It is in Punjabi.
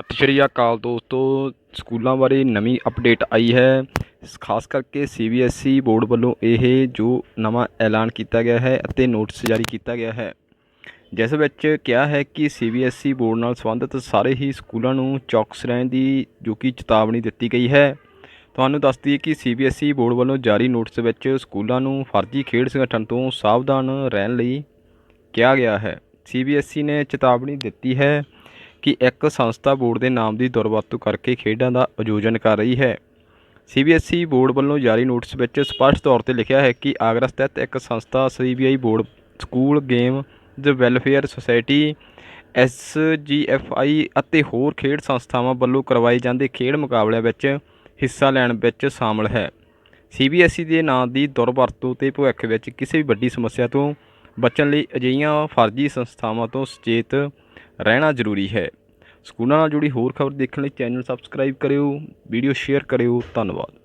ਸਤਿ ਸ਼੍ਰੀ ਅਕਾਲ ਦੋਸਤੋ, ਸਕੂਲਾਂ ਬਾਰੇ ਨਵੀਂ ਅਪਡੇਟ ਆਈ ਹੈ। ਖਾਸ ਕਰਕੇ ਸੀਬੀਐਸਈ ਬੋਰਡ ਵੱਲੋਂ ਇਹ ਜੋ ਨਵਾਂ ਐਲਾਨ ਕੀਤਾ ਗਿਆ ਹੈ ਅਤੇ ਨੋਟਿਸ ਜਾਰੀ ਕੀਤਾ ਗਿਆ ਹੈ। ਜਿਸ ਵਿੱਚ ਕਿਹਾ ਹੈ ਕਿ ਸੀਬੀਐਸਈ ਬੋਰਡ ਨਾਲ ਸੰਬੰਧਿਤ ਸਾਰੇ ਹੀ ਸਕੂਲਾਂ ਨੂੰ ਚੌਕਸ ਰਹਿਣ ਦੀ ਜੋ ਕਿ ਚੇਤਾਵਨੀ ਦਿੱਤੀ ਗਈ ਹੈ। ਤੁਹਾਨੂੰ ਦੱਸ ਦਈਏ ਕਿ ਸੀਬੀਐਸਈ ਬੋਰਡ ਵੱਲੋਂ ਜਾਰੀ ਨੋਟਿਸ ਵਿੱਚ ਸਕੂਲਾਂ ਨੂੰ ਫਰਜ਼ੀ ਖੇਡ ਸੰਗਠਨ ਤੋਂ ਸਾਵਧਾਨ ਰਹਿਣ ਲਈ ਕਿਹਾ ਗਿਆ ਹੈ। ਸੀਬੀਐਸਈ ਨੇ ਚੇਤਾਵਨੀ ਦਿੱਤੀ ਹੈ ਕਿ ਇੱਕ ਸੰਸਥਾ ਬੋਰਡ ਦੇ ਨਾਮ ਦੀ ਦੁਰਵਰਤੋਂ ਕਰਕੇ ਖੇਡਾਂ ਦਾ ਆਯੋਜਨ ਕਰ ਰਹੀ ਹੈ। ਸੀਬੀਐਸਈ ਬੋਰਡ ਵੱਲੋਂ ਜਾਰੀ ਨੋਟਿਸ ਵਿੱਚ ਸਪਸ਼ਟ ਤੌਰ ਤੇ ਲਿਖਿਆ ਹੈ ਕਿ ਆਗਰਾ ਸਥਿਤ ਇੱਕ ਸੰਸਥਾ CBI board, school, game, the welfare society, SGFI ਅਤੇ ਹੋਰ ਖੇਡ ਸੰਸਥਾਵਾਂ ਵੱਲੋਂ ਕਰਵਾਏ ਜਾਂਦੇ ਖੇਡ ਮੁਕਾਬਲਿਆਂ ਵਿੱਚ ਹਿੱਸਾ ਲੈਣ ਵਿੱਚ ਸ਼ਾਮਲ ਹੈ। ਸੀਬੀਐਸਈ ਦੇ ਨਾਂ ਦੀ ਦੁਰਵਰਤੋਂ ਤੇ ਭਵਿੱਖ ਵਿੱਚ ਕਿਸੇ ਵੀ ਵੱਡੀ ਸਮੱਸਿਆ ਤੋਂ ਬਚਣ ਲਈ ਅਜਿਹੀਆਂ ਫਰਜ਼ੀ ਸੰਸਥਾਵਾਂ ਤੋਂ ਸੁਚੇਤ ਰਹਿਣਾ ਜ਼ਰੂਰੀ ਹੈ। ਸਕੂਲਾਂ ਨਾਲ ਜੁੜੀ ਹੋਰ ਖਬਰ ਦੇਖਣ ਲਈ ਚੈਨਲ ਸਬਸਕ੍ਰਾਈਬ ਕਰਿਓ ਵੀਡੀਓ ਸ਼ੇਅਰ ਕਰਿਓ। ਧੰਨਵਾਦ।